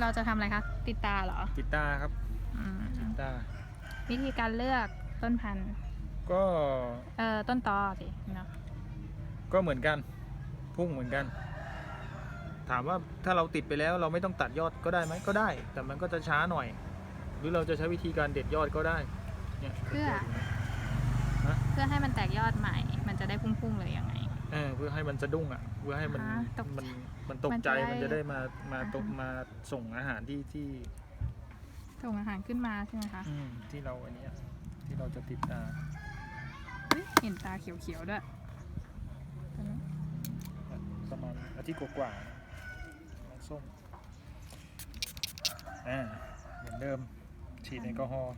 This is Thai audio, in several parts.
เราจะทำอะไรคะ ติดตาเหรอติดตาครับอืมติดตา วิธีการเลือกต้นพันธุ์ ก็เอ่อต้นตอสิเนาะก็เหมือนกัน พุ่งเหมือนกัน ถามว่าถ้าเราติดไปแล้วเราไม่ต้องตัดยอดก็ได้ไหมก็ได้ แต่มันก็จะช้าหน่อย หรือเราจะใช้วิธีการเด็ดยอดก็ได้เนี่ยเพื่อฮะเพื่อให้มันแตกยอดใหม่ มันจะได้พุ่งๆเลยยังไง เออเพื่อให้มันสะดุ้งอะเพื่อให้มันอ่าตกใจมันมันตกมันใจจะได้มันจะได้มามาอ่าฮะตกมาส่งอาหารที่ที่ส่งอาหารขึ้นมาใช่ไหมคะอืมที่เราอันเนี้ยที่เราจะติดตาเฮ้ยเห็นตาเขียวๆด้วยตอนนั้นประมาณอาทิตย์กว่าๆน้องส้มอ่าเหมือนเดิมฉีดแอลกอฮอล์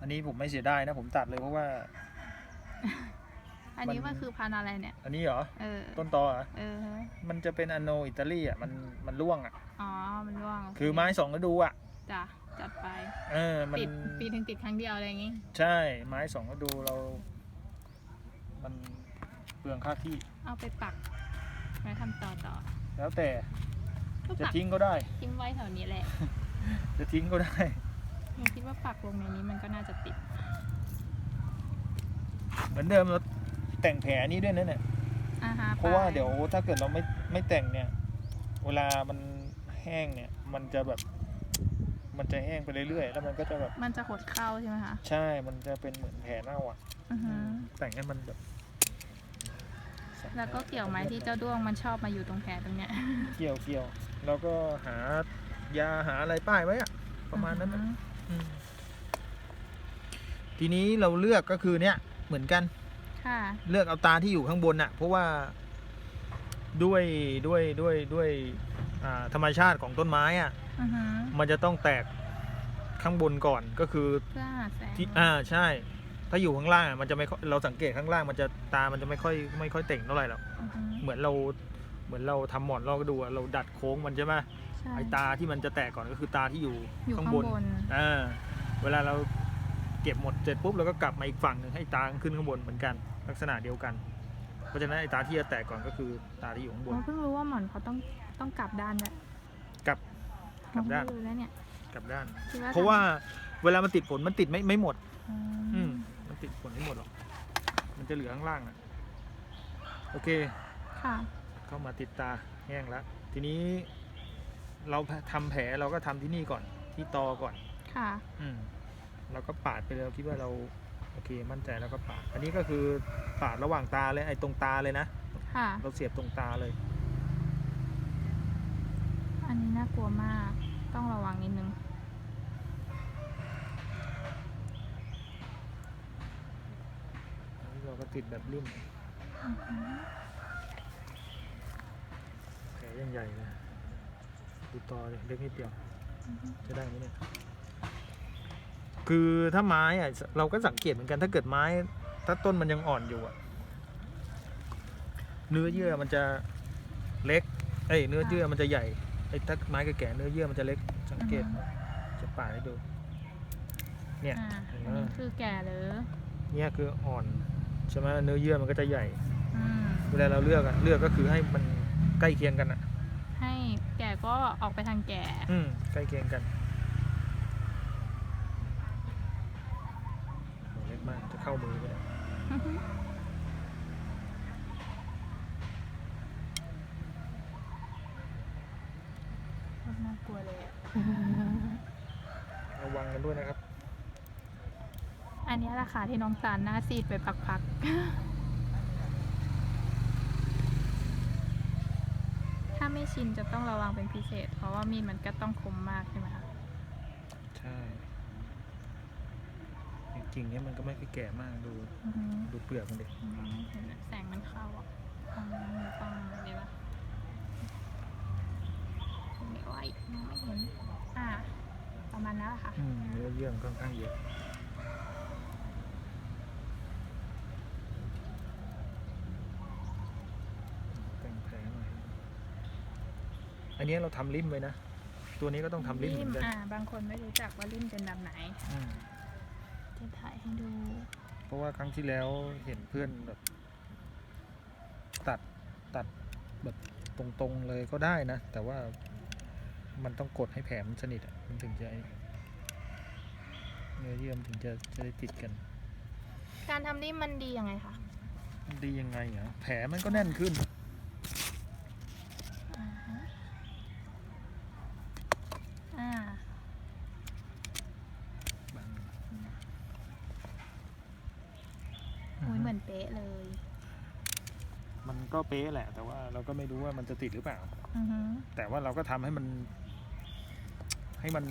อันนี้ผมไม่เสียดายนะผมตัดเลยเพราะว่า อันนี้มัมันนคือพันธุ์อะไรเนี่ย อันนี้เหรอ เออ ต้นตอเหรอเออ มันจะเป็นอโนอิตาลีอะ มัน มันร่วงอะ อ๋อ มันร่วงโเคือไม้สองฤดูอะ จ้ะจัดไป เออ มัน ติดปีถึงติดครั้งเดียวอะไรอย่างงี้ ใช่ ไม้สองฤดูเรา มันเปลืองค่าที่ เอาไปปักไว้ทำต่อต่อแล้วแต่ ก็จะปักทิ้งก็ได้ ทิ้งไว้แถวนี้แหละจะทิ้งก็ได้ หนูคิดว่าปักลงในนี้มันก็น่าจะติด เหมือนเดิมเรา แต่งแผลนี้ด้วยนะเนี่ยอ่าฮะเพราะว่าไปเดี๋ยวถ้าเกิดเราไม่ไม่แต่งเนี่ย เวลามันแห้งเนี่ย มันจะแบบ มันจะแห้งไปเรื่อยๆ แล้วมันก็จะแบบ มันจะหดเข้าใช่ไหมคะใช่ มันจะเป็นเหมือนแผลเน่าอะอือฮึแต่งให้มันแบบแล้วก็เกี่ยวไหมที่เจ้าด้วงมันชอบมาอยู่ตรงแผลตรงเนี้ย เกี่ยวเกี่ยวแล้วก็หายาหาอะไรป้ายไว้อะประมาณนั้นอืนะอฮึอืมทีนี้เราเลือกก็คือเนี่ยเหมือนกัน ค่ะ เลือกเอาตาที่อยู่ข้างบนน่ะ เพราะว่าด้วยด้วยด้วยด้วยอ่าธรรมชาติของต้นไม้อะ อือฮึมันจะต้องแตกข้างบนก่อนก็คือเพื่อหาแสงที่อ่าใช่ ถ้าอยู่ข้างล่างอะมันจะไม่ค่อยเราสังเกตข้างล่างมันจะตามันจะไม่ค่อยไม่ค่อยเต่งเท่าไหร่หรอกอือฮึเหมือนเราเหมือนเราทำหมอนเราก็ดูอะเราดัดโค้งมันใช่ไหมใช่ไอตาที่มันจะแตกก่อนก็คือตาที่อยู่อยู่ข้างข้างบบนนอ่าเวลาเรา เก็บหมดเสร็จปุ๊บเราก็กลับมาอีกฝั่งหนึ่งให้ตาขึ้นข้างบนเหมือนกันลักษณะเดียวกัน เพราะฉะนั้นไอตาที่จะแตกก่อนก็คือตาที่อยู่ข้างบผนมเพิ่งรู้ว่าหมอนเขาต้องต้องกลับด้านด้วยกลับกลับด้านผมเพิ่งรู้แล้วเนี่ยกลับด้าน คิดเพราะว่าเวลามันติดผลมันติดไม่ไม่หมด อือืมมมันติดผลไม่หมดหรอก มันจะเหลือข้างล่างนะโอเค ค่ะ เข้ามาติดตาแห้งแล้ว ทีนี้เราทำแผลเราก็ทำที่นี่ก่อนที่ตอก่อน ค่ะ อืม เราก็ปาดไปเลยเราคิดว่าเราโอเคมั่นใจแล้วก็ปาด อันนี้ก็คือปาดระหว่างตาเลยไอ้ตรงตาเลยนะค่ะ เราเสียบตรงตาเลย อันนี้น่ากลัวมากต้องระวังนิดนึงอันนี้เราก็ติดแบบริ่มอือฮึแผลยังใหญ่เลยดูตอเลยเล็กนิดเดียวอือฮึจะได้ไหมเนี่ย คือถ้าไม้อะเราก็สังเกตเหมือนกันถ้าเกิดไม้ ถ้าต้นมันยังอ่อนอยู่อะเนื้อเยื่อมันจะเล็กเอ้ยเนื้อเยื่อมันจะใหญ่ไอ้ถ้าไม้แก่ๆเนื้อเยื่อมันจะเล็กสังเกตจะป่าดให้ดู เนี่ยอ่าเห็นอันไหมนี้คือแก่หรือเนี่ยคืออ่อนใช่ไหมเนื้อเยื่อมันก็จะใหญ่ อืมเวลาเราเลือกอะเลือกก็คือให้มันใกล้เคียงกันอะให้แก่ก็ออกไปทางแก่ อืมใกล้เคียงกันโห เล็กมากจะเข้ามือไปแล้วน่ากลัวเลยอะระวังกันด้วยนะครับ อันนี้ราคาที่น้องตาลหน้าซีดไปพักๆ ถ้าไม่ชินจะต้องระวังเป็นพิเศษ เพราะว่ามีดมันก็ต้องคมมากใช่ไหมคะ ใช่ จริงๆเนี่ยมันก็ไม่ค่อยแก่มากดูอือฮึดูเปลือกมันดิอืมเห็นไหมแสงมันเข้าอะต้องต้องเดี๋ยวนะไม่ไหวมองไม่เห็นอ่าประมาณนั้นแหละค่ะ อืมเนื้อเยื่อมันค่อนข้างเยอะแต่งแผลหน่อยอันนี้เราทำริมไว้นะ ตัวนี้ก็ต้องทำริมเหมือนกันอ่า บางคนไม่รู้จักว่าริมเป็นแบบไหน อืม จะถ่ายให้ดู เพราะว่าครั้งที่แล้วเห็นเพื่อนแบบตัดตัดแบบตรงๆเลยก็ได้นะ แต่ว่ามันต้องกดให้แผลมันสนิทอะมันถึงจะไอ้เนื้อเยื่อมันถึงจะจะได้ติดกัน การทำนี่มันดียังไงคะมันดียังไงเหรอแผลมันก็แน่นขึ้น อ่าฮะอ่า อุ้ยเหมือนเป๊ะเลย มันก็เป๊ะแหละ แต่ว่าเราก็ไม่รู้ว่ามันจะติดหรือเปล่า อือฮึแต่ว่าเราก็ทำให้มัน ให้มัน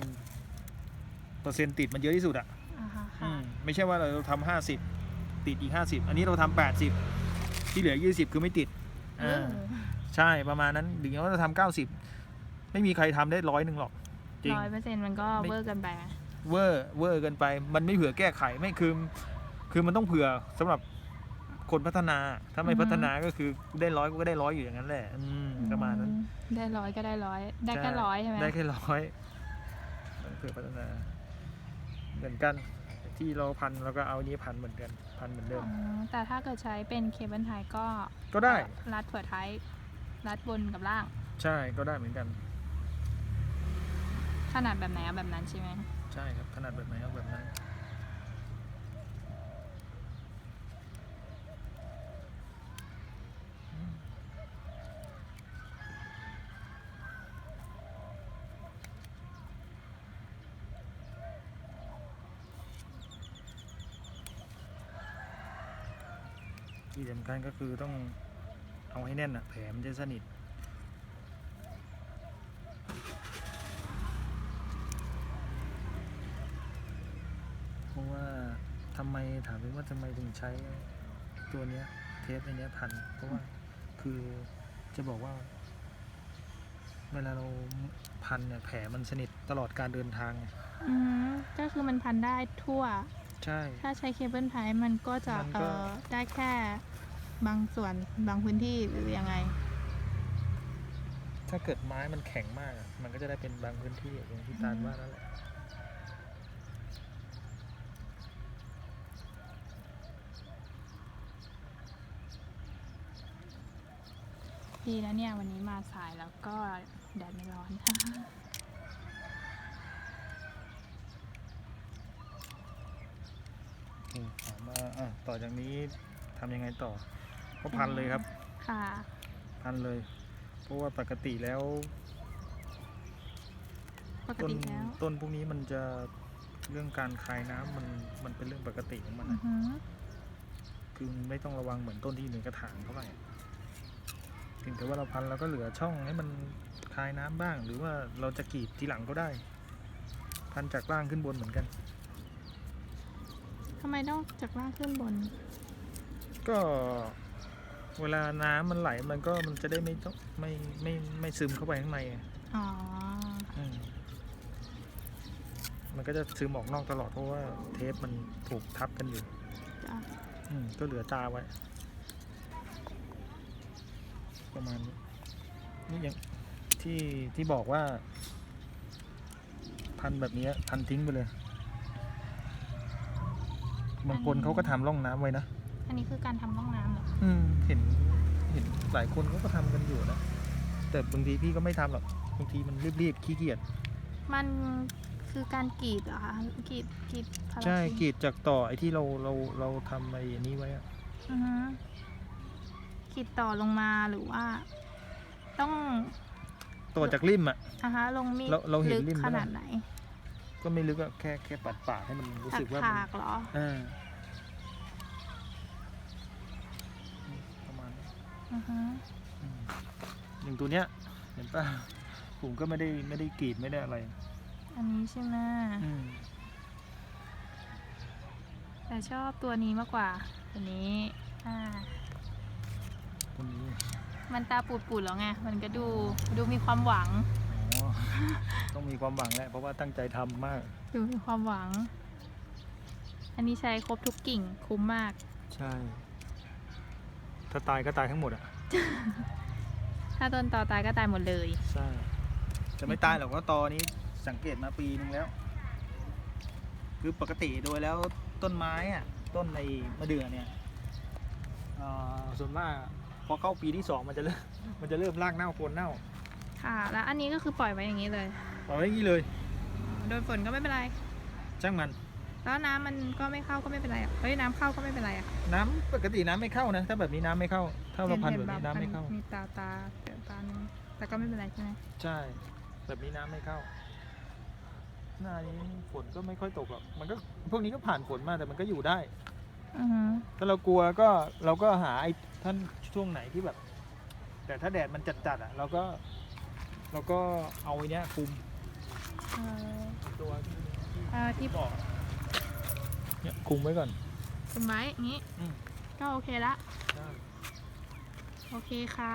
เปอร์เซ็นต์ติดมันเยอะที่สุดอะอ่าฮะอืค่ะมไม่ใช่ว่าเราทำห้าสิบติดอีกห้าสิบอันนี้เราทำแปดสิบที่เหลือยี่สิบคือไม่ติดเออ่าอใช่ประมาณนั้นถึงว่าเราทำเก้าสิบไม่มีใครทำได้ร้อยหนึ่งหรอก จริง ร้อยเปอร์เซ็นต์มันก็ไม่ เวอร์เกันไปไหมเวอร์เวอร์เกินไป มันไม่เผื่อแก้ไขไม่คือ คือมันต้องเผื่อสำหรับคนพัฒนา ถ้าไม่พัฒนาก็คือได้ร้อยก็ได้ร้อยอยู่อย่างนั้นแหละ อืมประมาณนั้นอืได้ร้อยก็ได้ร้อย ได้แค่ร้อยใช่ไหมได้แค่ร้อยต้องเผื่อพัฒนา เหมือนกัน ที่เราพันเราก็เอาอันนี้พันเหมือนกัน พันเหมือนเดิอ๋มอแต่ถ้าเกิดใช้เป็นเคเบิลไทยก็ก็ได้ รัดเผื่อท้ายรัดบนกับล่าง ใช่ก็ได้เหมือนกัน ขนาดแบบไหนเอาแบบนั้นใช่ไหม ใช่ครับถนัดแบบไหนเอาแบบนั้น ที่สำคัญก็คือต้องเอาให้แน่นอะแผลมันจะสนิทเพราะว่าทำไมถามถึงว่าทำไมถึงใช้ตัวเนี้ยเทปอันเนี้ยพัน เพราะว่าคือจะบอกว่า เวลาเราพันเนี่ยแผลมันสนิทตลอดการเดินทางไง อืมก็คือมันพันได้ทั่ว ใช่ ถ้าใช้เคเบิลไทยมันก็จะมันเอก็อได้แค่บางส่วนบางพื้นที่หรือยังไง ถ้าเกิดไม้มันแข็งมากอะมันก็จะได้เป็นบางพื้นที่อย่างที่ตาลว่านั่นแหละ ดีนะเนี่ยวันนี้มาสายแล้วก็แดดไม่ร้อน โอเค ถามว่าอะต่อจากนี้ทำยังไงต่อ ก็พันเลยครับ ค่ะ พันเลย เพราะว่าปกติแล้ว ปกต้นติแล้วต้นพวกนี้มันจะเรื่องการคายน้ำมันมันเป็นเรื่องปกติของมันอือะอหือคือไม่ต้องระวังเหมือนต้นที่อยู่ในกระถางเท่าไหร่ถึงแต่ว่าเราพันเราก็เหลือช่องให้มันคายน้ำบ้าง หรือว่าเราจะกรีดทีหลังก็ได้ พันจากล่างขึ้นบนเหมือนกัน ทำไมต้องจากล่างขึ้นบน ก็เวลาน้ำมันไหลมันก็มันจะได้ไม่ต้องไม่ไม่ไม่ซึมเข้าไปข้างในอะอ๋อ อืมมันก็จะซึมออกนอกตลอดเพราะว่าเทปมันถูกทับกันอยู่จ้ะ อืมก็เหลือตาไว้ ประมาณนี้นี่อย่างที่ที่บอกว่า พันแบบนี้พันทิ้งไปเลย บางคนเขาก็ทำร่องน้ำไว้นะ อันนี้คือการทำร่องน้ำเหรออืม เห็น เห็นหลายคนเขาก็ทำกันอยู่นะ แต่บางทีพี่ก็ไม่ทำหรอก บางทีมันรีบๆ ขี้เกียจ มันคือการกรีดเหรอคะกรีดกรีดพาราใช่ฟินกรีดจากต่อไอ้ที่เราเราเราทำไอ้นี้ไว้อะอือฮึกรีดต่อลงมาหรือว่า ต้องต่อจากริมอะอะฮะลงมีดเราเราเห็นลึกริมขไหมล่ะ นาดไหน ก็ไม่ลึกอะแค่แค่ปัดปาดให้มันรู้ถัสึกกว่าถามันกเหรอ อ่าประมาณนี้อือฮึอืมอย่างตัวเนี้ย เห็นป่ะผมก็ไม่ได้ไม่ได้กรีดไม่ได้อะไร อันนี้ใช่ไหมอืมแต่ชอบตัวนี้มากกว่า ตัวนี้ อ่าตัวนี้มันตาปูดๆแล้วไง มันก็ดูดูมีความหวังอ๋อ ต้องมีความหวังแหละเพราะว่าตั้งใจทำมาก ดูมีความหวัง อันนี้ใช้ครบทุกกิ่งคุ้มมาก ใช่ ถ้าตายก็ตายทั้งหมดอะ ถ้าต้นตอตายก็ตายหมดเลย ใช่ จะไม่ตายหรอกว่าตอนี้สังเกตมาปีนึงแล้ว คือปกติโดยแล้วต้นไม้อะต้นในมะเดื่อเนี่ยเอ่อส่วนมากพอเข้าปีที่สองมันจะเริ่มมันจะเริ่มรากเน่าโคนเน่า ค่ะ แล้วอันนี้ก็คือปล่อยไว้อย่างนี้เลย ปล่อยไว้อย่างนี้เลย โดนฝนก็ไม่เป็นไร ช่างมัน แล้วน้ำมันก็ไม่เข้าก็ไม่เป็นไรอะเฮ้ยน้ำเข้าก็ไม่เป็นไรอะน้ำปกติน้ำไม่เข้านะ ถ้าแบบนี้น้ำไม่เข้า ถ้าเราพันห็แบบนี้น้ำไม่เข้า มีตาตาเดี๋ยวตาหนึงแต่ก็ไม่เป็นไรใช่ไหมใช่ แบบนี้น้ำไม่เข้า หน้านี้ฝนก็ไม่ค่อยตกหรอก มันก็พวกนี้ก็ผ่านฝนมาแต่มันก็อยู่ได้ อือฮึถ้าเรากลัวก็เราก็หาไอ้ท่านช่วงไหนที่แบบ แต่ถ้าแดดมันจัดๆอะ เราก็ เราก็เอาไอ้เนี้ยคลุมเอ่อตัวที่เอ่อที่บอกเนี่ยคลุมไว้ก่อน คุมไว้อย่างนี้ อืม ก็โอเคละได้โอเคค่ะ